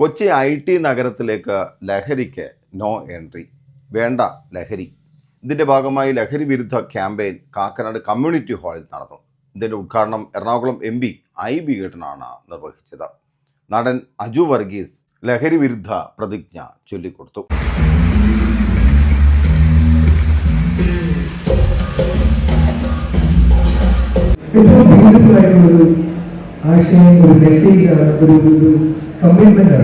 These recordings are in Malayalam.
കൊച്ചി ഐ ടി നഗരത്തിലേക്ക് ലഹരിക്ക് നോ എൻട്രി. വേണ്ട ലഹരി. ഇതിന്റെ ഭാഗമായി ലഹരി വിരുദ്ധ ക്യാമ്പയിൻ കാക്കനാട് കമ്മ്യൂണിറ്റി ഹാളിൽ നടന്നു. ഇതിന്റെ ഉദ്ഘാടനം എറണാകുളം എം പി ഐ ബി ഗേട്ടനാണ് നിർവഹിച്ചത്. നടൻ അജു വർഗീസ് ലഹരി വിരുദ്ധ പ്രതിജ്ഞ ചൊല്ലിക്കൊടുത്തു. ഏറ്റവും ആശയം ഒരു മെസ്സേജ് ആണ് ഒരു ഒരു കമ്മിറ്റ്മെന്റ്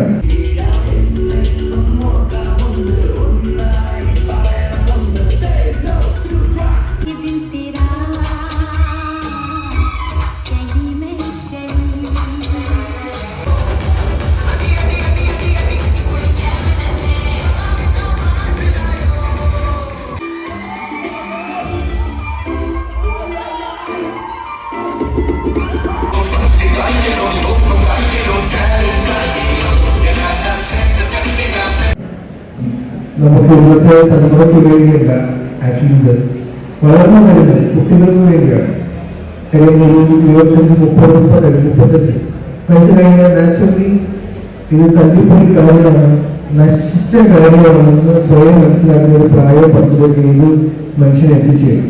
തലമുറയ്ക്ക് വേണ്ടിയല്ല ആക്ച്വലി വളർന്നു വരുന്നത് കുട്ടികൾക്ക് വേണ്ടിയാണ്. കാര്യം ഒരു ഇരുപത്തഞ്ച് മുപ്പത് മുപ്പത് മുപ്പത്തഞ്ച് വയസ്സ് കഴിഞ്ഞാൽ നാച്ചുറലി ഇത് തല്ലിപ്പൊളി കാര്യമാണ് നശിച്ച കാര്യമാണെന്ന് സ്വയം മനസ്സിലാക്കുന്ന ഒരു പ്രായം പദ്ധതിക്ക് ഇത് മനുഷ്യനെ എത്തിച്ചേരും.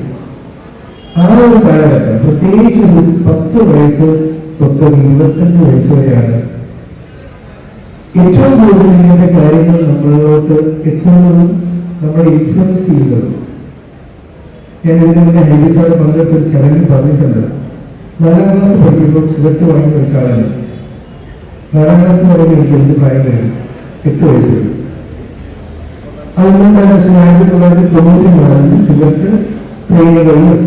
ആ ഒരു കാലഘട്ടം പ്രത്യേകിച്ച് ഒരു പത്ത് വയസ്സ് തൊട്ട് ഇരുപത്തഞ്ച് വയസ്സ് വരെയാണ്. ഏറ്റവും കൂടുതൽ ഇങ്ങനത്തെ കാര്യങ്ങൾ നമ്മളിലോട്ട് എത്തുന്നതും നമ്മളെ ഇൻഫ്ലുവൻസ് ചെയ്യുന്നത്. ഞാൻ ഇതിനു മുന്നേ ഹൈബി സാർ പങ്കെടുത്ത ഒരു ചടങ്ങിൽ പറഞ്ഞിട്ടുണ്ട്. നാലാം ക്ലാസ് പഠിക്കുമ്പോൾ സിഗരറ്റ് വാങ്ങി വെച്ച ആളാണ് നാലാം ക്ലാസ് എന്ന് എനിക്ക് എന്ത് പ്രായം വരും എട്ട് വയസ്സ്. വരും അതുകൊണ്ടാണ് വെച്ചാൽ ആയിരത്തി തൊള്ളായിരത്തി തൊണ്ണൂറ്റി നാലിൽ സിഗരറ്റ് ട്രെയിനുകളിലും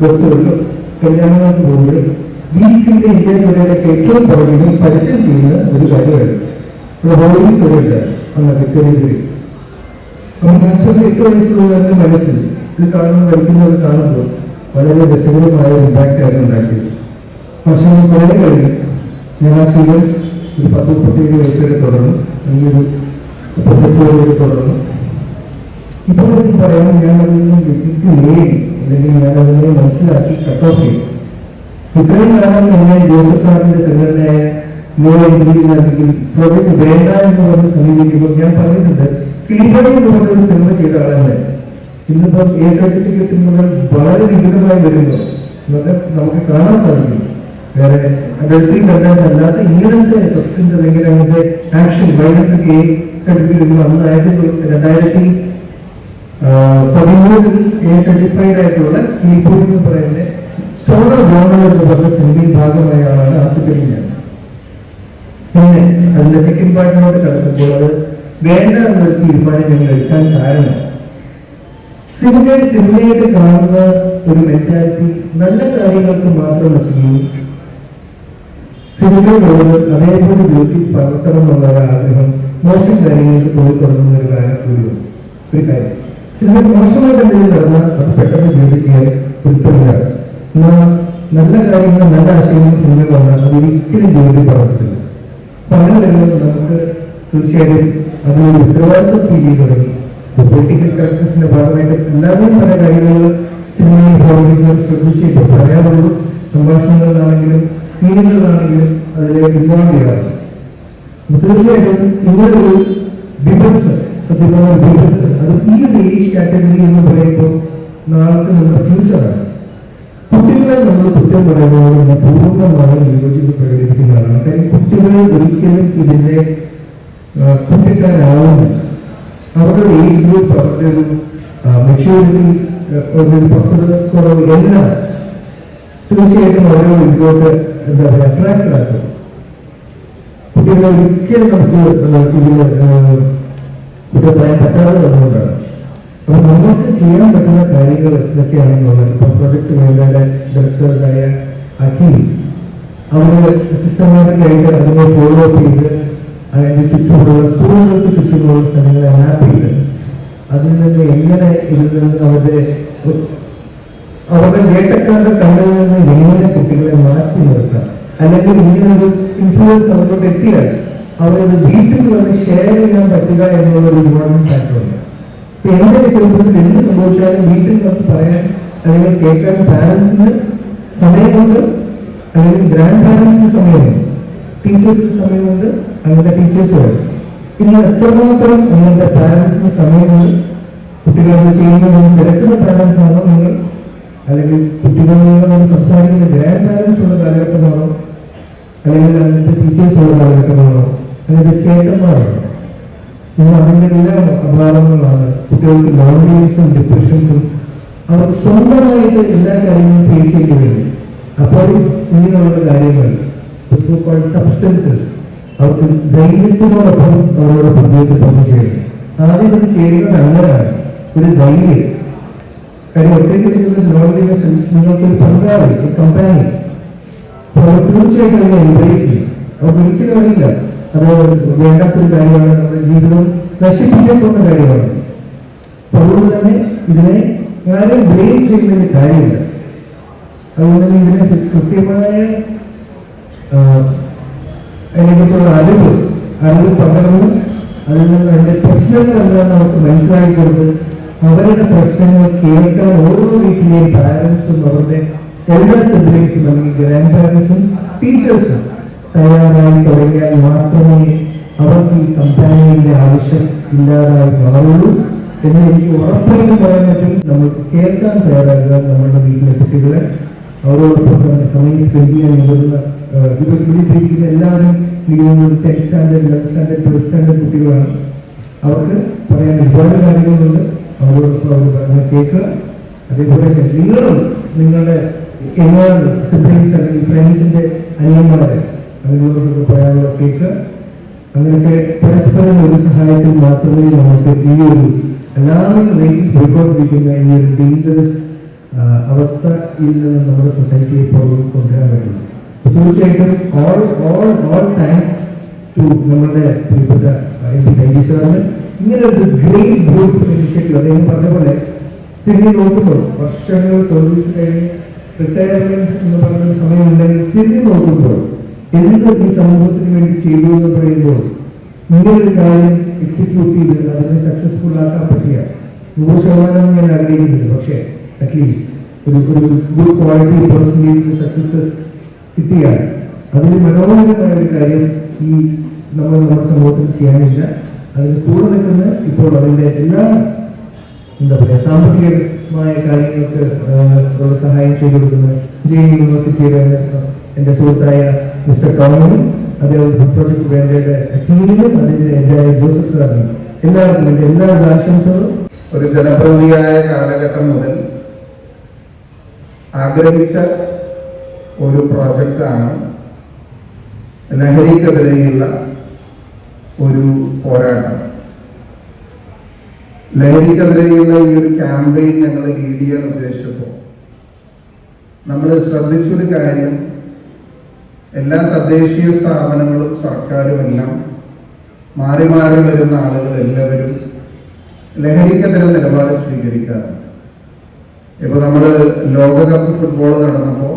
ബസ്സുകളിലും കല്യാണം പോകുമ്പോഴും വീക്കിന്റെ ഇന്ത്യ തൊഴിലെ ഏറ്റവും പുറകിൽ പരസ്യം ചെയ്യുന്ന ഒരു കാര്യമായിരുന്നു ഇവിടെ ഹോളീസ് വരെ ചെറിയ ചെറിയ നാച്ചുറലി എട്ട് വയസ്സുള്ളവരുടെ മനസ്സിൽ ഇത് കാണുന്ന വരയ്ക്കുന്നത് കാണുമ്പോൾ വളരെ രസകരമായ ഒരു ഇമ്പാക്റ്റ് ആയിരുന്നു ഉണ്ടാക്കിയത് വർഷങ്ങൾ കുറേ കഴിഞ്ഞ് ഞാൻ ആ ശീലം ഒരു പത്ത് മുപ്പത്തേഴ് വയസ്സ് വരെ തുടർന്നു ഈ ഒരു മുപ്പത്തെട്ട് വരെ തുടർന്നു ഇപ്പോൾ എനിക്ക് പറയാം ഞാൻ അതിൽ നിന്നും വ്യക്തി നേടി അല്ലെങ്കിൽ ഞാൻ അതിനെ മനസ്സിലാക്കി കട്ട് ഓഫ് ചെയ്തു ഇത്രയും കാലം എന്നെ ജോസഫ് സാറിന്റെ സംഘടനയായ നോ എൻട്രി അല്ലെങ്കിൽ പ്രോജക്ട് വേണ്ട എന്ന് പറഞ്ഞ് സമീപിക്കുമ്പോൾ ഞാൻ പറഞ്ഞിട്ടുണ്ട് കിളിപ്പണി എന്ന് പറഞ്ഞൊരു സിനിമ ചെയ്ത ആളാണ് ഇന്നിപ്പം എ സർട്ടിഫിക്കറ്റ് സിനിമകൾ വളരെ വിപുലമായി വരുന്നു എന്നൊക്കെ നമുക്ക് കാണാൻ സാധിക്കും. വേറെ അഡൽട്ടറി കണ്ടൻസ് അല്ലാത്ത ഇങ്ങനത്തെ സബ്സ്റ്റൻസ് അല്ലെങ്കിൽ അങ്ങനത്തെ ആക്ഷൻ വയലൻസ് ഒക്കെ സർട്ടിഫിക്കറ്റ് അന്ന് ആയിരത്തി രണ്ടായിരത്തി പതിമൂന്നിൽ എ സർട്ടിഫൈഡ് ആയിട്ടുള്ള കിളിപ്പൂർ എന്ന് പറയുന്ന സ്റ്റോണർ ജോണൽ എന്ന് പറഞ്ഞ സിനിമയിൽ ഭാഗമായ ആളാണ് ആസിഫ് ഞാൻ. പിന്നെ അതിന്റെ സെക്കൻഡ് പാർട്ടിനോട് കടക്കുമ്പോൾ അത് വേണ്ട എന്നൊരു തീരുമാനം ഞങ്ങൾ എടുക്കാൻ കാരണം സിനിമയെ സിനിമയായിട്ട് കാണുന്ന ഒരു മെന്റാലിറ്റി നല്ല കാര്യങ്ങൾക്ക് മാത്രം എത്തുകയും സിനിമയോട് അതേപോലെ ജീവിതത്തിൽ പകർത്തണം എന്നുള്ള ആഗ്രഹം മോശം കാര്യങ്ങൾക്ക് പോയി തുടങ്ങുന്ന ഒരു കാര്യം കൂടിയാണ് ഒരു കാര്യം. സിനിമ മോശമായിട്ട് എന്തെങ്കിലും നടന്നാൽ അത് പെട്ടെന്ന് ജോലി ചെയ്യാൻ ഉത്തരവിലാണ് എന്നാൽ നല്ല കാര്യങ്ങൾ നല്ല ആശയങ്ങൾ സിനിമ വന്നാൽ അത് ഒരിക്കലും ജീവിതത്തിൽ പറഞ്ഞിട്ടില്ല. അപ്പൊ അങ്ങനെ വരുമ്പോൾ നമുക്ക് തീർച്ചയായും അതിനൊരു ഉത്തരവാദിത്വം ഫീൽ ചെയ്ത് തുടങ്ങി പൊളിറ്റിക്കൽ കറക്റ്റ്നസിന്റെ ഭാഗമായിട്ട് എല്ലാവരും പല കാര്യങ്ങൾ സിനിമയിൽ പ്രവർത്തിക്കുന്നവർ ശ്രദ്ധിച്ചിട്ട് പറയാറുള്ളൂ സംഭാഷണങ്ങളിലാണെങ്കിലും സീനുകളിലാണെങ്കിലും അതിൽ ഇൻവോൾവ് ചെയ്യാറുണ്ട്. തീർച്ചയായിട്ടും ഇങ്ങനൊരു വിപത്ത് സത്യമായ വിപത്ത് അത് ഈ ഒരു ഏജ് കാറ്റഗറി എന്ന് പറയുമ്പോൾ നാളത്തെ നമ്മുടെ ഫ്യൂച്ചറാണ് കുട്ടികളെ നമ്മൾ കുറ്റം പറയുന്നത് പൂർണമായി വിയോജിപ്പ് പ്രകടിപ്പിക്കുന്നതാണ്. കാര്യം കുട്ടികൾ ഒരിക്കലും ഇതിന്റെ കുട്ടിക്കാരാവുന്നില്ല അവരുടെ ഏജ് ഗ്രൂപ്പ് അവരുടെ ഒരു മെച്യൂരിറ്റി ഒരു പക്വത കുറവ് എല്ലാം തീർച്ചയായിട്ടും അവരെ ഇതിലോട്ട് എന്താ പറയുക അട്രാക്റ്റഡ് ആക്കും. കുട്ടികളെ ഒരിക്കലും നമുക്ക് ഇതിൽ കുട്ടികൾ പറയാൻ പറ്റാതെ അതുകൊണ്ടാണ്. അപ്പൊ നമുക്ക് ചെയ്യാൻ പറ്റുന്ന കാര്യങ്ങൾ എന്തൊക്കെയാണെന്നുള്ളത് ഇപ്പൊ പ്രൊജക്ട് മേഖലയുടെ ഡയറക്ടേഴ്സായ അച്ചി അവർ സിസ്റ്റമാറ്റിക് ആയിട്ട് അതിനെ ഫോളോ അപ്പ് ചെയ്ത് അതിന്റെ ചുറ്റുമുള്ള സ്കൂളുകൾക്ക് ചുറ്റുമുള്ള സ്ഥലങ്ങളെ മാപ്പ് ചെയ്ത് അതിൽ നിന്ന് എങ്ങനെ ഇതിൽ നിന്ന് അവരുടെ അവരുടെ വേട്ടക്കാരുടെ കണ്ണിൽ നിന്ന് എങ്ങനെ കുട്ടികളെ മാറ്റി നിർത്താം? അല്ലെങ്കിൽ ഇങ്ങനൊരു ഇൻഫ്ലുവൻസ് അവരോട് എത്തിയാൽ അവരത് വീട്ടിൽ വന്ന് ഷെയർ ചെയ്യാൻ പറ്റുക എന്നുള്ള ഒരു ഇമ്പോർട്ടന്റ് ഫാക്ടറുണ്ട് ഇപ്പൊ എന്റെ ചെറുപ്പത്തിൽ എന്ത് സംഭവിച്ചാലും വീട്ടിൽ നമുക്ക് പറയാൻ അല്ലെങ്കിൽ കേൾക്കാൻ പാരൻസിന് സമയമുണ്ട് അല്ലെങ്കിൽ ഗ്രാൻഡ് പാരൻസിന് സമയമുണ്ട് ടീച്ചേഴ്സിന് സമയമുണ്ട് അങ്ങനത്തെ ടീച്ചേഴ്സ് ഇന്ന് എത്രമാത്രം നിങ്ങളുടെ പാരൻസിന് സമയങ്ങൾ കുട്ടികളോട് ചെയ്യുന്നത് തിരക്കുന്ന പാരൻസ് ആണോ നിങ്ങൾ? അല്ലെങ്കിൽ കുട്ടികളോട് സംസാരിക്കുന്ന ഗ്രാൻഡ് പാരൻസ് ഉള്ള കാലഘട്ടമാണോ അല്ലെങ്കിൽ അങ്ങനത്തെ ടീച്ചേഴ്സ് ഉള്ള കാലഘട്ടമാണോ അല്ലെങ്കിൽ ചേട്ടന്മാരാണോ ഇന്ന് അതിന്റെ വില അപകടങ്ങളാണ് കുട്ടികൾക്ക് ലോൺലിനെസ്സും ഡിപ്രഷൻസും അവർക്ക് സ്വന്തമായിട്ട് എല്ലാ കാര്യങ്ങളും ഫേസ് ചെയ്യേണ്ടി വരും അപ്പോൾ ഇങ്ങനെയുള്ള കാര്യങ്ങൾ സബ്സ്റ്റൻസസ് അവർക്ക് ധൈര്യത്തിനോടൊപ്പം അവരോടൊപ്പം ജീവിതത്തിൽ പങ്കുചേരും ആദ്യം ഇത് ചെയ്യുന്നത് അങ്ങനെയാണ് ഒരു ധൈര്യം. കാര്യം ഒറ്റയ്ക്ക് നിൽക്കുന്ന ലോൺലിനെസ് നിങ്ങൾക്കൊരു പങ്കാളി ഒരു കമ്പാനി അപ്പോൾ അവർ തീർച്ചയായിട്ടും അതിനെ എംബ്രേസ് ചെയ്യും. അവർക്ക് ഒരിക്കലും അറിയില്ല. അത് വേണ്ടാത്തൊരു കാര്യമാണ് നമ്മുടെ ജീവിതം. നശിപ്പിക്കപ്പെടുന്ന കാര്യമാണ്. അപ്പൊ അതുകൊണ്ട് തന്നെ ഇതിനെ ആരും ബ്ലെയിം ചെയ്യുന്നതിന് കാര്യമില്ല. അതുകൊണ്ട് തന്നെ ഇതിനെ കൃത്യമായ അതിനെക്കുറിച്ചുള്ള അറിവ് അറിവ് പകർന്ന് അതിൽ നിന്ന് അതിന്റെ പ്രശ്നങ്ങൾ എന്താണെന്ന് അവർക്ക് മനസ്സിലാക്കി കൊടുത്ത് അവരുടെ പ്രശ്നങ്ങൾ കേൾക്കാൻ ഓരോ വീട്ടിലെയും പാരൻസും അവരുടെ എല്ലാ സിബ്ലിങ്സും അല്ലെങ്കിൽ ഗ്രാൻഡ് പാരൻസും ടീച്ചേഴ്സും തയ്യാറായി തുടങ്ങിയാൽ മാത്രമേ അവർക്ക് ഈ കമ്പാനിയുടെ ആവശ്യം ഇല്ലാതായി മാറുള്ളൂ. എന്ന് എനിക്ക് ഉറപ്പായിട്ടും പറയാൻ പറ്റും. നമ്മൾ കേൾക്കാൻ തയ്യാറാകുക നമ്മുടെ വീട്ടിലെ കുട്ടികളെ അവരോടൊപ്പം തന്നെ സമയം സ്പെൻഡ് ചെയ്യാൻ മുതിർന്ന ഇവിടെ എല്ലാവരും എനിക്ക് tenth standard eleven standard twelfth standard കുട്ടികളാണ്. അവർക്ക് പറയാൻ ഒരുപാട് കാര്യങ്ങളുണ്ട്. അവരോടൊപ്പം അവർ പറഞ്ഞ കേൾക്കുക അതേപോലെ തന്നെ നിങ്ങളും നിങ്ങളുടെ എല്ലാ സിബ്ലിങ്സ് അല്ലെങ്കിൽ ഫ്രണ്ട്സിന്റെ അനിയന്മാരെ അതിനോടൊപ്പം പറയാനുള്ള കേൾക്കുക അങ്ങനെയൊക്കെ പരസ്പരം ഒരു സഹായത്തിൽ മാത്രമേ നമുക്ക് ഈ ഒരു എല്ലാവരും റേറ്റിൽ പോയിക്കൊണ്ടിരിക്കുന്ന ഈ ഒരു ഡേഞ്ചറസ് അവസ്ഥയിൽ നിന്ന് നമ്മുടെ സൊസൈറ്റിയെ ഇപ്പോൾ കൊണ്ടുവരാൻ പറ്റും അപ്പൊ തീർച്ചയായിട്ടും all all all thanks to നമ്മുടെ പ്രിയപ്പെട്ട എം പി കൈജി സാറിന്. ഇങ്ങനെ ഒരു ഗ്രേറ്റ് ഗ്രൂപ്പ് ഇനിഷ്യേറ്റീവ് അദ്ദേഹം പറഞ്ഞ പോലെ തിരിഞ്ഞു നോക്കുമ്പോൾ വർഷങ്ങൾ സർവീസ് കഴിഞ്ഞ് റിട്ടയർമെന്റ് എന്ന് പറഞ്ഞ ഒരു സമയമുണ്ടെങ്കിൽ തിരിഞ്ഞു നോക്കുമ്പോൾ എന്ത് ഈ സമൂഹത്തിന് വേണ്ടി ചെയ്തു എന്ന് പറയുമ്പോൾ ഇങ്ങനൊരു കാര്യം എക്സിക്യൂട്ട് ചെയ്ത് അതിനെ സക്സസ്ഫുൾ ആക്കാൻ പറ്റിയ നൂറ് ശതമാനം ഞാൻ ആഗ്രഹിക്കുന്നില്ല. പക്ഷേ അറ്റ്ലീസ്റ്റ് ഒരു ഒരു ഗുഡ് ക്വാളിറ്റി പേഴ്സണേജ് സക്സസ് കിട്ടിയാൽ അതിൽ മനോഹരമായ ഒരു കാര്യം ഈ നമ്മൾ നമ്മുടെ സമൂഹത്തിൽ ചെയ്യാനില്ല. അതിന് കൂടെ നിൽക്കുന്ന ഇപ്പോൾ അതിന്റെ എല്ലാ എന്താ പറയുക സാമ്പത്തികമായ കാര്യങ്ങൾക്ക് സഹായം ചെയ്തു കൊടുക്കുന്ന ജെ യൂണിവേഴ്സിറ്റിയുടെ എന്റെ സുഹൃത്തായ മിസ്റ്റർ ടോമിനും അതേപോലെ പ്രൊജക്ട് വേണ്ടയുടെ ടീമിനും അതിന്റെ എന്റെ ജോസഫ് സാറിനും എല്ലാവർക്കും എന്റെ എല്ലാ ആശംസകളും. ഒരു ജനപ്രതിയായ കാലഘട്ടം മുതൽ ആഗ്രഹിച്ച ഒരു പ്രോജക്റ്റാണ് ലഹരിക്കെതിരെയുള്ള ഒരു പോരാട്ടം. ലഹരിക്കെതിരെയുള്ള ഈ ഒരു ക്യാമ്പയിൻ ഞങ്ങൾ ലീഡ് ചെയ്യാൻ ഉദ്ദേശിച്ചപ്പോൾ നമ്മൾ ശ്രദ്ധിച്ചൊരു കാര്യം എല്ലാ തദ്ദേശീയ സ്ഥാപനങ്ങളും സർക്കാരും എല്ലാം മാറി മാറി വരുന്ന ആളുകൾ എല്ലാവരും ലഹരിക്കെതിരെ നിലപാട് സ്വീകരിക്കാറുണ്ട്. ഇപ്പൊ നമ്മൾ ലോകകപ്പ് ഫുട്ബോൾ നടന്നപ്പോൾ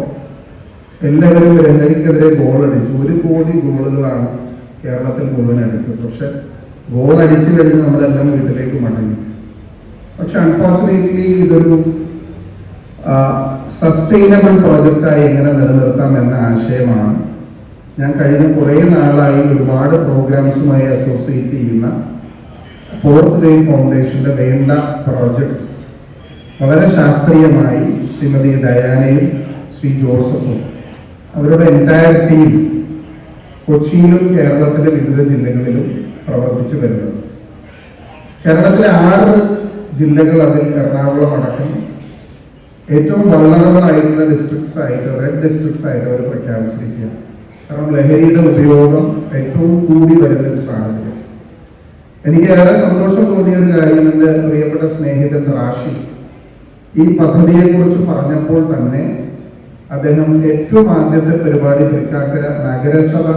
എല്ലാവരും ലഹരിക്കെതിരെ ഗോൾ അടിച്ചു. ഒരു കോടി ഗോളുകളാണ് കേരളത്തിൽ മുഴുവൻ അടിച്ചത്. പക്ഷെ ഗോൾ അടിച്ചു കഴിഞ്ഞ് നമ്മളെല്ലാം വീട്ടിലേക്ക് മടങ്ങി. പക്ഷെ അൺഫോർച്ചുനേറ്റ്ലി ഇതൊരു സസ്റ്റൈനബിൾ പ്രോജക്റ്റായി എങ്ങനെ നിലനിർത്താം എന്ന ആശയമാണ് ഞാൻ കഴിഞ്ഞ കുറേ നാളായി ഒരുപാട് പ്രോഗ്രാംസുമായി അസോസിയേറ്റ് ചെയ്യുന്ന ഫോർത്ത് വേ ഫൗണ്ടേഷന്റെ വേണ്ട പ്രോജക്റ്റ് വളരെ ശാസ്ത്രീയമായി ശ്രീമതി ഡയാനയും ശ്രീ ജോസഫും അവരുടെ എന്റയർ ടീം കൊച്ചിയിലും കേരളത്തിലെ വിവിധ ജില്ലകളിലും പ്രവർത്തിച്ചു വരുന്നത് കേരളത്തിലെ ആറ് ജില്ലകൾ അതിൽ എറണാകുളം അടക്കം ഏറ്റവും വള്ളറബിൾ ആയിട്ടുള്ള ഡിസ്ട്രിക്ട്സ് ആയിട്ട് റെഡ് ഡിസ്ട്രിക്ട്സ് ആയിട്ട് അവർ പ്രഖ്യാപിച്ചിരിക്കുകയാണ്. കാരണം ലഹരിയുടെ ഉപയോഗം ഏറ്റവും കൂടി വരുന്ന ഒരു സാഹചര്യം. എനിക്ക് ഏറെ സന്തോഷം തോന്നിയ ഒരു കാര്യം എന്റെ പ്രിയപ്പെട്ട സ്നേഹിതൻ റാഷി ഈ പദ്ധതിയെക്കുറിച്ച് പറഞ്ഞപ്പോൾ തന്നെ അദ്ദേഹം ഏറ്റവും ആദ്യത്തെ പരിപാടി തൃക്കാക്കര നഗരസഭ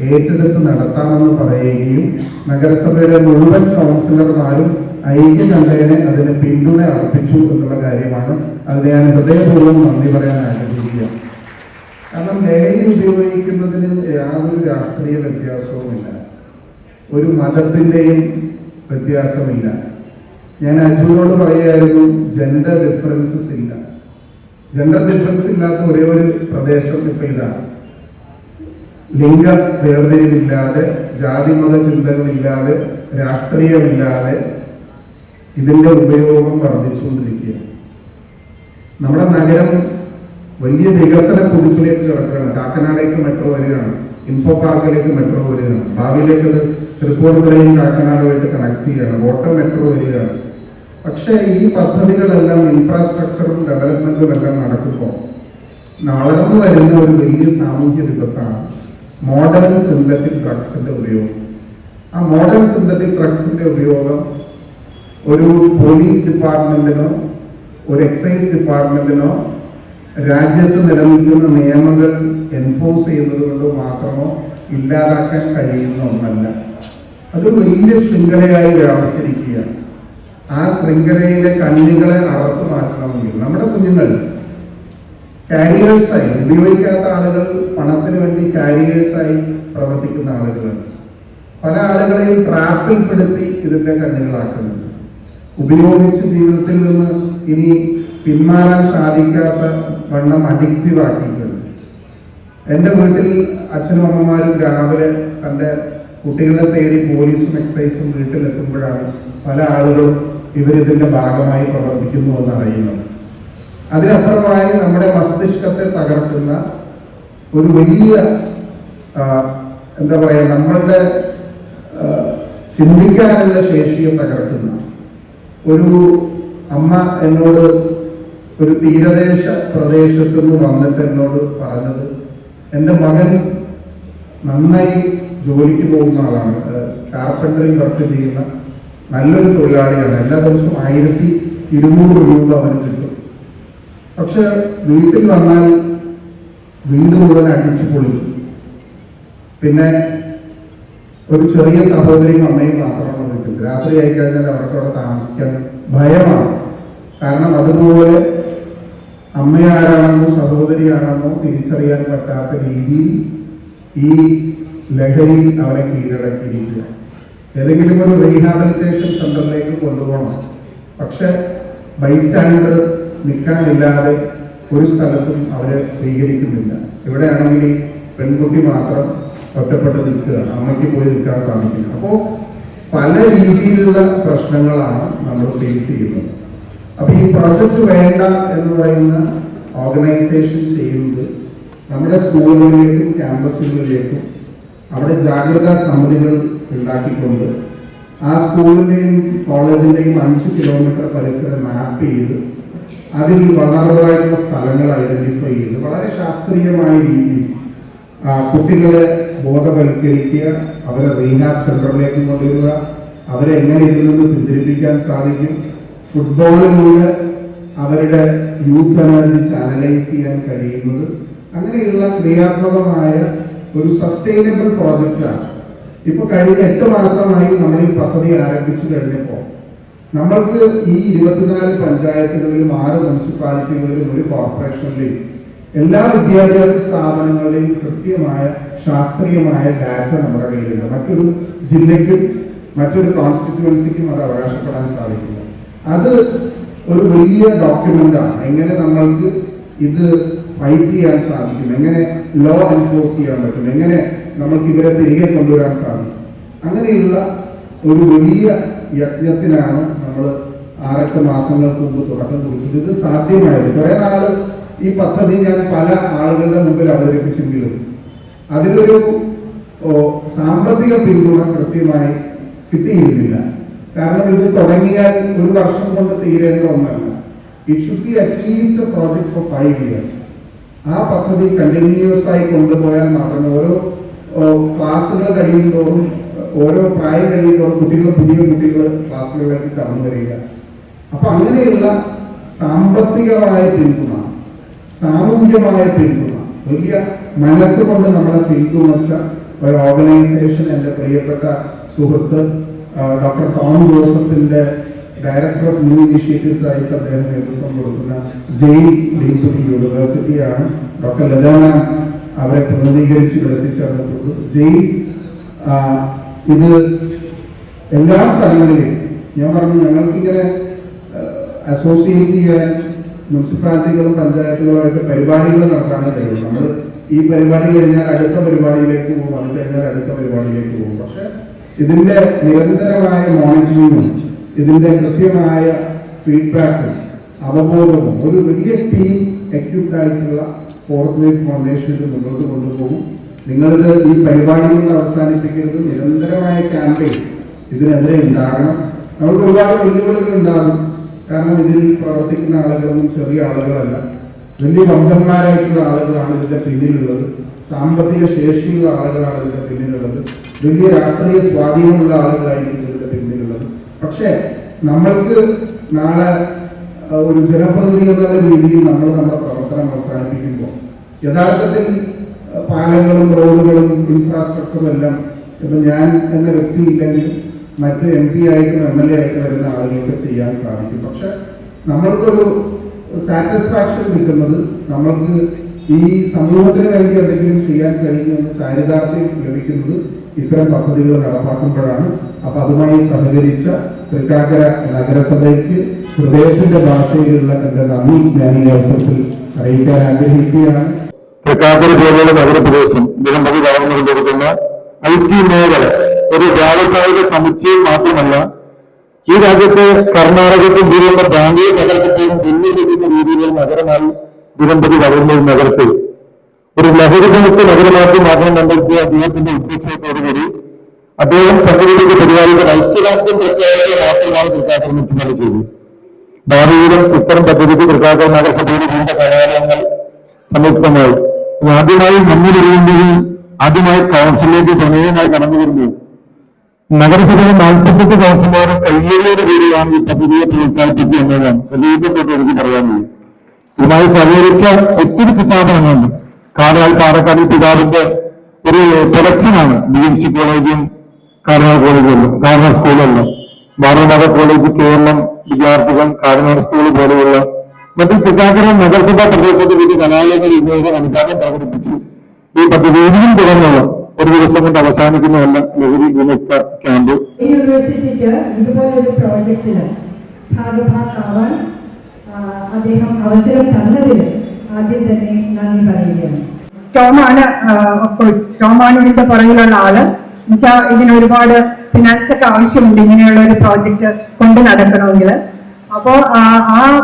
ഏറ്റെടുത്ത് നടത്താമെന്ന് പറയുകയും നഗരസഭയുടെ മുഴുവൻ കൗൺസിലർമാരും ഐക്യകണ്ഠേനെ അതിന് പിന്തുണ അർപ്പിച്ചു എന്നുള്ള കാര്യമാണ് അതിന് ഞാൻ ഹൃദയപൂർവം നന്ദി പറയാൻ ആഗ്രഹിക്കുക. കാരണം ലഹരി ഉപയോഗിക്കുന്നതിന് യാതൊരു രാഷ്ട്രീയ വ്യത്യാസവുമില്ല. ഒരു മതത്തിന്റെയും വ്യത്യാസമില്ല. ഞാൻ അജുവിനോട് പറയായിരുന്നു ജെൻഡർ ഡിഫറൻസസ് ഇല്ല. ജെൻഡർ ഡിഫറൻസ് ഇല്ലാത്ത ഒരേ ഒരു പ്രദേശം ഇപ്പൊ ഇതാണ് ലിംഗ വേർതിരിവില്ലാതെ ജാതി മത ചിന്തകളില്ലാതെ രാഷ്ട്രീയമില്ലാതെ ഇതിന്റെ ഉപയോഗം വർദ്ധിച്ചുകൊണ്ടിരിക്കുകയാണ്. നമ്മുടെ നഗരം വലിയ വികസന കുതിപ്പിലേക്ക് കിടക്കുകയാണ്. കാക്കനാടേക്ക് മെട്രോ വരികയാണ് ഇൻഫോ പാർക്കിലേക്ക് മെട്രോ വരികയാണ് ഭാവിയിലേക്ക് തൃപ്പൂണിത്തുറയും കാക്കനാടുമായിട്ട് കണക്ട് ചെയ്യുകയാണ് ഓട്ടം മെട്രോ വരികയാണ്. പക്ഷേ ഈ പദ്ധതികളെല്ലാം ഇൻഫ്രാസ്ട്രക്ചറും ഡെവലപ്മെന്റും എല്ലാം നടക്കുമ്പോൾ വളർന്നു വരുന്ന ഒരു വലിയ സാമൂഹ്യ വിപത്താണ് മോഡേൺ സിന്തറ്റിക് ഡ്രഗ്സിന്റെ ഉപയോഗം. ആ മോഡേൺ സിന്തറ്റിക് ഡ്രഗ്സിന്റെ ഉപയോഗം ഒരു പോലീസ് ഡിപ്പാർട്ട്മെന്റിനോ ഒരു എക്സൈസ് ഡിപ്പാർട്ട്മെന്റിനോ രാജ്യത്ത് നിലനിൽക്കുന്ന നിയമങ്ങൾ എൻഫോഴ്സ് ചെയ്യുന്നത് കൊണ്ട് മാത്രമോ ഇല്ലാതാക്കാൻ കഴിയുന്ന ഒന്നല്ല. അതൊരു വലിയ ശൃംഖലയായി വ്യാപിച്ചിരിക്കുകയാണ്. ആ ശൃംഖലയിലെ കണ്ണികളെ അറുത്തു മാറ്റണമെങ്കിൽ നമ്മുടെ കുഞ്ഞുങ്ങൾ കാരിയേഴ്സായി ഉപയോഗിക്കാത്ത ആളുകൾ പണത്തിന് വേണ്ടി കാരിയേഴ്സായി പ്രവർത്തിക്കുന്ന ആളുകളുണ്ട് പല ആളുകളെയും ട്രാപ്പിൽപ്പെടുത്തി ഇതിന്റെ കണ്ണികളാക്കുന്നുണ്ട് ഉപയോഗിച്ച് ജീവിതത്തിൽ നിന്ന് ഇനി പിന്മാറാൻ സാധിക്കാത്ത വണ്ണം അഡിക്റ്റീവ് ആക്കിയിട്ടുണ്ട് എന്റെ വീട്ടിൽ അച്ഛനും അമ്മമാരും രാവിലെ തന്റെ കുട്ടികളെ തേടി പോലീസും എക്സൈസും വീട്ടിലെത്തുമ്പോഴാണ് പല ആളുകളും ഇവരിതിന്റെ ഭാഗമായി പ്രവർത്തിക്കുന്നു എന്ന് അറിയുന്നത് അതിനപ്പുറമായി നമ്മുടെ മസ്തിഷ്കത്തെ തകർക്കുന്ന ഒരു വലിയ എന്താ പറയാ നമ്മളുടെ ചിന്തിക്കാനുള്ള ശേഷിയെ തകർക്കുന്ന. ഒരു അമ്മ എന്നോട് ഒരു തീരദേശ പ്രദേശത്തു നിന്ന് വന്നിട്ട് എന്നോട് പറഞ്ഞത് എന്റെ മകൻ നന്നായി ജോലിക്ക് പോകുന്ന ആളാണ് കാർപ്പന്ററിങ് വർക്ക് ചെയ്യുന്ന നല്ലൊരു തൊഴിലാളിയാണ്. എല്ലാ ദിവസവും ആയിരത്തി ഇരുന്നൂറ് രൂപ അവന് കിട്ടും. പക്ഷെ വീട്ടിൽ വന്നാൽ വീട് മുഴുവൻ അടിച്ചു പൊളിക്കും പിന്നെ ഒരു ചെറിയ സഹോദരിയും അമ്മയും മാത്രമാണ് വീട്ടിൽ രാത്രി ആയി കഴിഞ്ഞാൽ അവർക്ക് അവിടെ താമസിക്കാൻ ഭയമാണ്. കാരണം അതുപോലെ അമ്മയാരാണെന്നോ സഹോദരിയാണെന്നോ തിരിച്ചറിയാൻ പറ്റാത്ത രീതിയിൽ ഈ ലഹരി അവരെ കീഴടക്കിയിരിക്കുക ഏതെങ്കിലും ഒരു റീഹാബിലിറ്റേഷൻ സെന്ററിലേക്ക് കൊണ്ടുപോകണം. പക്ഷെ ബൈസ്റ്റാൻഡർ നിൽക്കാനില്ലാതെ ഒരു സ്ഥലത്തും അവരെ സ്വീകരിക്കുന്നില്ല. ഇവിടെയാണെങ്കിൽ പെൺകുട്ടി മാത്രം ഒറ്റപ്പെട്ട് നിൽക്കുക അമ്മയ്ക്ക് പോയി നിൽക്കാൻ സാധിക്കില്ല. അപ്പോൾ പല രീതിയിലുള്ള പ്രശ്നങ്ങളാണ് നമ്മൾ ഫേസ് ചെയ്യുന്നത്. അപ്പൊ ഈ പ്രോജക്റ്റ് വേണ്ട എന്ന് പറയുന്ന ഓർഗനൈസേഷൻ ചെയ്യുന്നത് നമ്മുടെ സ്കൂളുകളിലേക്കും ക്യാമ്പസുകളിലേക്കും അവിടെ ജാഗ്രതാ സമിതികൾ ഉണ്ടാക്കിക്കൊണ്ട് ആ സ്കൂളിന്റെയും കോളേജിന്റെയും അഞ്ച് കിലോമീറ്റർ പരിസരം മാപ്പ് ചെയ്ത് അതിൽ വളർന്നതായിട്ടുള്ള സ്ഥലങ്ങൾ ഐഡന്റിഫൈ ചെയ്ത് വളരെ ശാസ്ത്രീയമായ രീതിയിൽ കുട്ടികളെ ബോധവൽക്കരിക്കുക അവരെ റീഹാബ് സെന്ററിലേക്ക് കൊണ്ടുവരിക അവരെ എങ്ങനെ ഇതിൽ നിന്ന് പിന്തിരിപ്പിക്കാൻ സാധിക്കും ഫുട്ബോളിലൂടെ അവരുടെ യൂത്ത് എനർജി ചാനലൈസ് ചെയ്യാൻ കഴിയുന്നത് അങ്ങനെയുള്ള ക്രിയാത്മകമായ ഒരു സസ്റ്റൈനബിൾ പ്രോജക്റ്റാണ് ഇപ്പൊ കഴിഞ്ഞ എട്ട് മാസമായി നമ്മൾ ഈ പദ്ധതി ആരംഭിച്ചു കഴിഞ്ഞപ്പോൾ നമ്മൾക്ക് ഈ ഇരുപത്തിനാല് പഞ്ചായത്തുകളിലും ആറ് മുനിസിപ്പാലിറ്റികളിലും ഒരു കോർപ്പറേഷനിലെയും എല്ലാ വിദ്യാഭ്യാസ സ്ഥാപനങ്ങളുടെയും കൃത്യമായ ശാസ്ത്രീയമായ ഡാറ്റ നമ്മുടെ കയ്യിലുണ്ട്. മറ്റൊരു ജില്ലയ്ക്കും മറ്റൊരു കോൺസ്റ്റിറ്റ്യുവൻസിക്കും അത് അവകാശപ്പെടാൻ സാധിക്കില്ല. അത് ഒരു വലിയ ഡോക്യുമെന്റ് ആണ്. എങ്ങനെ നമ്മൾക്ക് ഇത് ഫൈറ്റ് ചെയ്യാൻ സാധിക്കും? എങ്ങനെ ലോ എൻഫോഴ്സ് ചെയ്യാൻ പറ്റും? എങ്ങനെ നമുക്ക് ഇവരെ തിരികെ കൊണ്ടുവരാൻ സാധിക്കും. അങ്ങനെയുള്ള ഒരു വലിയ യജ്ഞത്തിനാണ് നമ്മൾ ആറെട്ട് മാസങ്ങൾക്ക് മുമ്പ് തുടക്കം കുറിച്ചത്. ഇത് സാധ്യമായത് കുറെ നാൾ ഈ പദ്ധതി ഞാൻ പല ആളുകളുടെ മുമ്പിൽ അവതരിപ്പിച്ചെങ്കിലും അതിലൊരു സാമ്പത്തിക പിന്തുണ കൃത്യമായി കിട്ടിയിരുന്നില്ല. കാരണം ഇത് തുടങ്ങിയാൽ ഒരു വർഷം കൊണ്ട് തീരേണ്ട ഒന്നല്ല. It should be at least project four five years ആ പദ്ധതി കണ്ടിന്യൂസ് ആയി കൊണ്ടുപോയാൽ മാത്രമേ ഓരോ ക്ലാസ്സുകൾ കഴിയുന്തോറും ഓരോ പ്രായം കഴിയുന്തോറും കുട്ടികൾ പുതിയ കുട്ടികൾ ക്ലാസ്സുകളിലേക്ക് കടന്നു വരിക. അപ്പൊ അങ്ങനെയുള്ള സാമ്പത്തികമായ പിന്തുണ സാമൂഹികമായ പിന്തുണ വലിയ മനസ്സുകൊണ്ട് നമ്മളെ പിന്തുണച്ച ഒരു ഓർഗനൈസേഷൻ എന്റെ പ്രിയപ്പെട്ട സുഹൃത്ത് ഡോക്ടർ ടോം ജോസഫിന്റെ ഡയറക്ടർ ഓഫ് ന്യൂ ഇനിഷ്യേറ്റീവ്സ് ആയിട്ട് അദ്ദേഹം നേതൃത്വം കൊടുക്കുന്ന ജെയ് ലിങ്ക്ഡ് യൂണിവേഴ്സിറ്റിയാണ്. ഡോക്ടർ ലതാന അവരെ പ്രതിനിധീകരിച്ച് എത്തിച്ചേർന്നിട്ടുള്ളത് ജയിൽ ഇത് എല്ലാ സ്ഥലങ്ങളിലും ഞാൻ പറഞ്ഞു ഞങ്ങൾക്ക് ഇങ്ങനെ അസോസിയേറ്റ് ചെയ്യാൻ മുനിസിപ്പാലിറ്റികളും പഞ്ചായത്തുകളുമായിട്ട് പരിപാടികൾ നടത്താനേ കഴിയുള്ളൂ. നമ്മൾ ഈ പരിപാടി കഴിഞ്ഞാൽ അടുത്ത പരിപാടിയിലേക്ക് പോകും അത് കഴിഞ്ഞാൽ അടുത്ത പരിപാടിയിലേക്ക് പോകും. പക്ഷെ ഇതിന്റെ നിരന്തരമായ മോണിറ്ററിങ്ങും ഇതിന്റെ കൃത്യമായ ഫീഡ്ബാക്കും അവബോധവും ഒരു വലിയ ടീം എക്യൂപ്ഡ് ആയിട്ടുള്ള വേവ് ഫൗണ്ടേഷൻ ഇത് മുന്നോട്ട് കൊണ്ടുപോകും. നിങ്ങളിത് ഈ പരിപാടി കൊണ്ട് അവസാനിപ്പിക്കരുത് നിരന്തരമായ ക്യാമ്പയിൻ ഇതിനെതിരെ ഉണ്ടാകണം. നമുക്ക് ഒരുപാട് വെല്ലുവിളികൾ ഉണ്ടാകും. കാരണം ഇതിൽ പ്രവർത്തിക്കുന്ന ആളുകളൊന്നും ചെറിയ ആളുകളല്ല. വലിയ വമ്പന്മാരായിട്ടുള്ള ആളുകളാണ് ഇതിന്റെ പിന്നിലുള്ളത്. സാമ്പത്തിക ശേഷിയുള്ള ആളുകളാണ് ഇതിന്റെ പിന്നിലുള്ളത്. വലിയ രാഷ്ട്രീയ സ്വാധീനമുള്ള ആളുകളായിരിക്കും ഇതിന്റെ പിന്നിലുള്ളത്. പക്ഷേ നമ്മൾക്ക് നാളെ ഒരു ജനപ്രതിനിധി എന്നുള്ള രീതിയിൽ നമ്മൾ നമ്മുടെ പ്രവർത്തനം അവസാനിപ്പിക്കുമ്പോൾ യഥാർത്ഥത്തിൽ പാലങ്ങളും റോഡുകളും ഇൻഫ്രാസ്ട്രക്ചറും എല്ലാം ഇപ്പൊ ഞാൻ എന്ന വ്യക്തി ഇല്ലെങ്കിൽ മറ്റ് എം പി ആയിട്ടും എം എൽ എ ആയിട്ട് വരുന്ന ആളുകൾക്ക് ചെയ്യാൻ സാധിക്കും. പക്ഷെ നമ്മൾക്കൊരു സാറ്റിസ്ഫാക്ഷൻ കിട്ടുന്നത് നമ്മൾക്ക് ഈ സമൂഹത്തിന് വേണ്ടി എന്തെങ്കിലും ചെയ്യാൻ കഴിയുമെന്ന് ചാരിതാർത്ഥ്യം ലഭിക്കുന്നത് ഇത്തരം പദ്ധതികൾ നടപ്പാക്കുമ്പോഴാണ്. അപ്പൊ അതുമായി സഹകരിച്ച തൃക്കാക്കര നഗരസഭയ്ക്ക് ഹൃദയത്തിന്റെ ഭാഷയിലുള്ള എന്റെ നന്ദി ഞാൻ ഈ അവസരത്തിൽ അറിയിക്കാൻ ആഗ്രഹിക്കുകയാണ്. തൃക്കാക്കര പോലുള്ള നഗരപ്രദേശം നിരവധി വളർന്നു കൊണ്ടിരിക്കുന്ന ഐ ടി മേഖല ഒരു വ്യാവസായിക സമുച്ചയം മാത്രമല്ല ഈ രാജ്യത്ത് കർണാടകത്തിൽ ദുരന്ത ബാംഗ്ലൂർ നഗരത്തെയും പിന്നിലിരിക്കുന്ന രീതിയിലെ നഗരമായി ദുരന്തത്തിൽ വളർന്ന ഒരു നഗരത്തിൽ. ഒരു ലഹരി വിമുക്ത നഗരമാക്കി മാറ്റണം കണ്ടെത്തിയ അദ്ദേഹത്തിന്റെ ഉദ്ദേശത്തോടുകൂടി അദ്ദേഹം സംഘടിപ്പിച്ച പരിപാടികൾ ഐക്യരാഷ്ട്രം പ്രഖ്യാപിക്കുക മാത്രമാണ് തൃക്കാക്കര മുഖ്യമന്ത്രി ചെയ്തത്. ഭാവിയിലും ഇത്തരം പദ്ധതിക്ക് തൃക്കാക്കര നഗരസഭയുടെ വിവിധ കലാലയങ്ങൾ സംയുക്തമായി ഇത് മുന്നിൽ വരുന്നത് ആദ്യമായി കൗൺസിലേക്ക് പ്രമേയമായി കടന്നു വരുന്നത് നഗരസഭയിലെ നാൽപ്പത്തെട്ട് കൗൺസിലർമാരും കൈകളിയുടെ പേരിലാണ് ഈ പദ്ധതിയെ പ്രോത്സാഹിപ്പിച്ചത് എന്നതാണ്. പ്രതീകപ്പെട്ട എനിക്ക് പറയാനുള്ളത് ഇതുമായി സഹകരിച്ച ഒത്തിരി പ്രസാദനങ്ങളുണ്ട് കാലാൽ പാറക്കാട് പിതാവിന്റെ ഒരു പ്രൊഡക്ഷനാണ് ബി എം സി കോളേജും കാരണ കോളേജുകളിലും കാരണ സ്കൂളുകളിലും ഭാരതമാത കോളേജ് കേരളം വിദ്യാർത്ഥികൾ കാരണ സ്കൂൾ പോലെയുള്ള മറ്റു പിതാക്കര നഗരസഭാ പ്രദേശത്ത് വിവിധ കലാലയങ്ങൾ എന്നിവയുടെ അനുദാനം പ്രകടിപ്പിച്ചു. ഈ പദ്ധതി ഇനിയും തുടർന്നുള്ള ഒരു ദിവസം കൊണ്ട് അവസാനിക്കുന്നതല്ല ലഹരി വിമുക്ത ക്യാമ്പ് യൂണിവേഴ്സിറ്റിക്ക് ഇതുപോലൊരു പ്രോജക്റ്റിന് ഭാഗഭാക്കാവാൻ അദ്ദേഹം അവസരം തന്നതിന് ആദ്യം തന്നെ നന്ദി പറയുകയാണ്. ടോമാണ് ഓഫ്കോഴ്സ് ടോമാണ് ഇതിന്റെ പുറകിലുള്ള ആൾ. എന്നുവെച്ചാൽ ഇതിന് ഒരുപാട് ഫിനാൻസ് ഒക്കെ ആവശ്യമുണ്ട്. ഇങ്ങനെയുള്ള ഒരു പ്രോജക്റ്റ് കൊണ്ട് നടക്കണമെങ്കിൽ അപ്പോ ആ,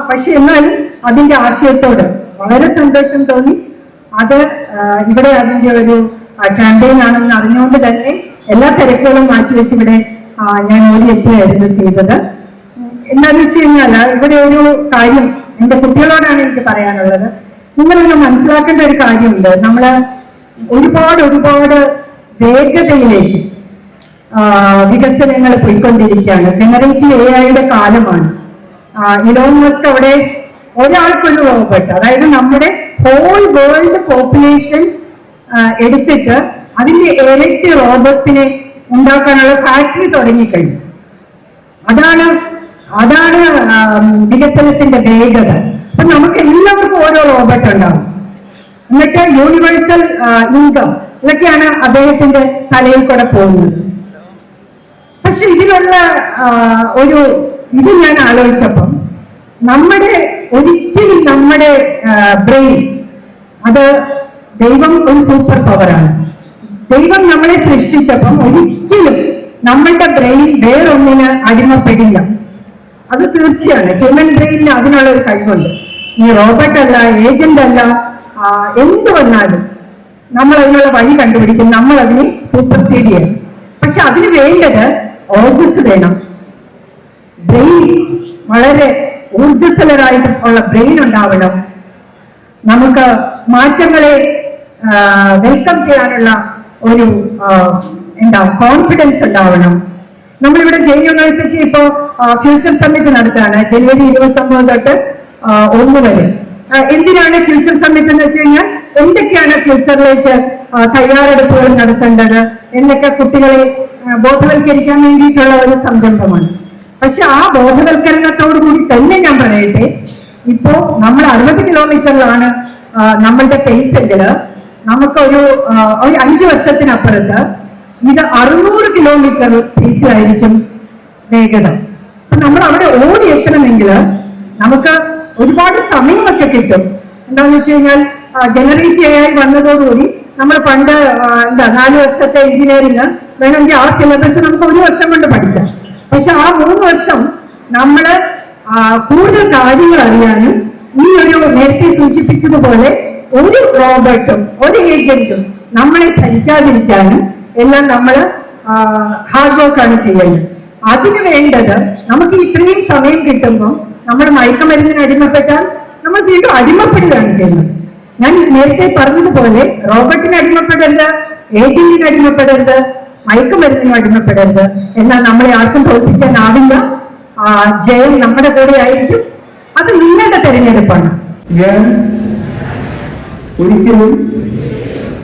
പക്ഷെ എന്നാൽ അതിന്റെ ആശയത്തോട് വളരെ സന്തോഷം തോന്നി. അത് ഇവിടെ അതിന്റെ ഒരു ക്യാമ്പയിൻ ആണെന്ന് അറിഞ്ഞുകൊണ്ട് തന്നെ എല്ലാ തിരക്കുകളും മാറ്റിവെച്ച് ഇവിടെ ഞാൻ ഓടിയെത്തുകയായിരുന്നു ചെയ്തത്. എന്താന്ന് വെച്ച് കഴിഞ്ഞാൽ ഇവിടെ ഒരു കാര്യം എന്റെ കുട്ടികളോടാണ് എനിക്ക് പറയാനുള്ളത്. നിങ്ങളൊന്ന് മനസ്സിലാക്കേണ്ട ഒരു കാര്യമുണ്ട്. നമ്മൾ ഒരുപാട് ഒരുപാട് വേഗതയിലേക്ക് വികസനങ്ങൾ പോയിക്കൊണ്ടിരിക്കുകയാണ്. ജനറേറ്റീവ് എ ഐയുടെ കാലമാണ്. ഇലോൺ മസ്ക് അവിടെ ഒരാൾക്കൊരു റോബോട്ട് അതായത് നമ്മുടെ ഹോൾ വേൾഡ് പോപ്പുലേഷൻ എടുത്തിട്ട് അതിന്റെ ഇരട്ടി റോബോട്ട്സിനെ ഉണ്ടാക്കാനുള്ള ഫാക്ടറി തുടങ്ങിക്കഴിഞ്ഞു. അതാണ് അതാണ് വികസനത്തിന്റെ വേഗത. അപ്പൊ നമുക്ക് എല്ലാവർക്കും ഓരോ റോബോട്ട് ഉണ്ടാവും. എന്നിട്ട് യൂണിവേഴ്സൽ ഇൻകം ഇതൊക്കെയാണ് അദ്ദേഹത്തിന്റെ തലയിൽ കൂടെ പോകുന്നത്. പക്ഷെ ഇതിലുള്ള ഒരു ഇത് ഞാൻ ആലോചിച്ചപ്പം നമ്മുടെ ഒരിക്കലും നമ്മുടെ ബ്രെയിൻ അത് ദൈവം ഒരു സൂപ്പർ പവറാണ് ദൈവം നമ്മളെ സൃഷ്ടിച്ചപ്പം ഒരിക്കലും നമ്മളുടെ ബ്രെയിൻ വേറൊന്നിന് അടിമപ്പെടില്ല. അത് തീർച്ചയാണ്. ഹ്യൂമൻ ബ്രെയിനിന് അതിനുള്ള ഒരു കഴിവുണ്ട്. ഈ റോബോട്ട് അല്ല ഏജന്റ് അല്ല എന്ത് വന്നാലും നമ്മൾ അതിനുള്ള വഴി കണ്ടുപിടിക്കും. നമ്മൾ അതിനെ സൂപ്പർസീഡ് ചെയ്യണം. പക്ഷെ അതിന് വേണ്ടത് ഓജസ് വേണം. വളരെ ഊർജസ്വലരായിട്ട് ഉള്ള ബ്രെയിൻ ഉണ്ടാവണം. നമുക്ക് മാറ്റങ്ങളെ വെൽക്കം ചെയ്യാനുള്ള ഒരു എന്താ കോൺഫിഡൻസ് ഉണ്ടാവണം. നമ്മളിവിടെ ജെ യൂണിവേഴ്സിറ്റി ഇപ്പോ ഫ്യൂച്ചർ സമ്മിറ്റ് നടത്തുകയാണ്. ജനുവരി ഇരുപത്തി ഒമ്പത് തൊട്ട് ഒന്ന് വരെ. എന്തിനാണ് ഫ്യൂച്ചർ സമ്മിറ്റ് എന്ന് വെച്ച് കഴിഞ്ഞാൽ എന്തൊക്കെയാണ് ഫ്യൂച്ചറിലേക്ക് തയ്യാറെടുപ്പുകൾ നടത്തേണ്ടത് എന്നൊക്കെ കുട്ടികളെ ബോധവൽക്കരിക്കാൻ വേണ്ടിയിട്ടുള്ള ഒരു സംരംഭമാണ്. പക്ഷെ ആ ബോധവൽക്കരണത്തോടു കൂടി തന്നെ ഞാൻ പറയട്ടെ ഇപ്പോ നമ്മൾ അറുപത് കിലോമീറ്ററിലാണ് നമ്മളുടെ പേസ് എങ്കിൽ നമുക്കൊരു ഒരു അഞ്ചു വർഷത്തിനപ്പുറത്ത് ഇത് അറുന്നൂറ് കിലോമീറ്റർ പേസിലായിരിക്കും വേഗത. അപ്പൊ നമ്മൾ അവിടെ ഓടി എത്തണമെങ്കിൽ നമുക്ക് ഒരുപാട് സമയമൊക്കെ കിട്ടും. എന്താന്ന് വെച്ച് കഴിഞ്ഞാൽ ജനറേറ്റ് ആയി വന്നതോടുകൂടി നമ്മൾ പണ്ട് എന്താ നാല് വർഷത്തെ എഞ്ചിനീയറിംഗ് വേണമെങ്കിൽ ആ സിലബസ് നമുക്ക് ഒരു വർഷം കൊണ്ട് പഠിക്കാം. പക്ഷെ ആ മൂന്ന് വർഷം നമ്മൾ കൂടുതൽ കാര്യങ്ങൾ അറിയാനും ഈ ഒരു നേരത്തെ സൂചിപ്പിച്ചതുപോലെ ഒരു റോബർട്ടും ഒരു ഏജന്റും നമ്മളെ ഭരിക്കാതിരിക്കാനും എല്ലാം നമ്മൾ ഹാർഡ് വർക്കാണ് ചെയ്യേണ്ടത് അതിന് വേണ്ടത് നമുക്ക് ഇത്രയും സമയം കിട്ടുമ്പോൾ നമ്മൾ മയക്കമരുന്നിന് അടിമപ്പെട്ടാൽ നമ്മൾ വീണ്ടും അടിമപ്പെടുകയാണ് ചെയ്യുന്നത്. ഞാൻ നേരത്തെ പറഞ്ഞതുപോലെ റോബോട്ടിന് അടിമപ്പെടരുത് ഏജന്റിന് അടിമപ്പെടരുത് മയക്കുമരുന്നിനും അടിമപ്പെടരുത് എന്നാൽ നമ്മളെ ആർക്കും തോൽപ്പിക്കാനാവില്ല. ജയം നമ്മുടെ കൂടെ ആയിരിക്കും. അത് നിങ്ങളുടെ തെരഞ്ഞെടുപ്പാണ്. ഞാൻ ഒരിക്കലും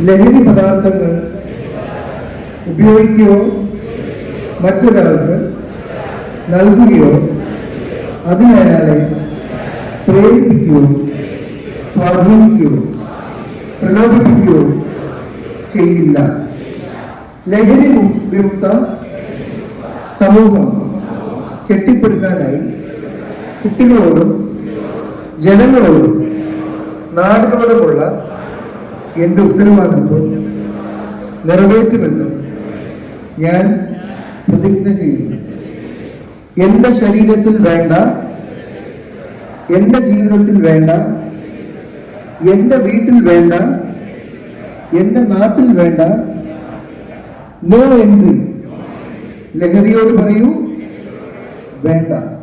ലഹരി പദാർത്ഥങ്ങൾ ഉപയോഗിക്കുകയോ മറ്റൊരാൾക്ക് നൽകുകയോ അതിനയാളെ പ്രേരിപ്പിക്കുകയോ സ്വാധീനിക്കുകയോ പ്രലോഭിപ്പിക്കുകയോ ചെയ്യില്ല. ലഹരി വിമുക്ത സമൂഹം കെട്ടിപ്പടുക്കാനായി കുട്ടികളോടും ജനങ്ങളോടും നാടിനോടുമുള്ള എന്റെ ഉത്തരവാദിത്വം നിറവേറ്റുമെന്നും ഞാൻ പ്രതിജ്ഞ ചെയ്യുന്നു. എന്റെ ശരീരത്തിൽ വേണ്ട എന്റെ ജീവിതത്തിൽ വേണ്ട എന്റെ വീട്ടിൽ വേണ്ട എന്റെ നാട്ടിൽ വേണ്ട നോ എൻട്രി ലഹരിയോട് പറയൂ. വേണ്ട.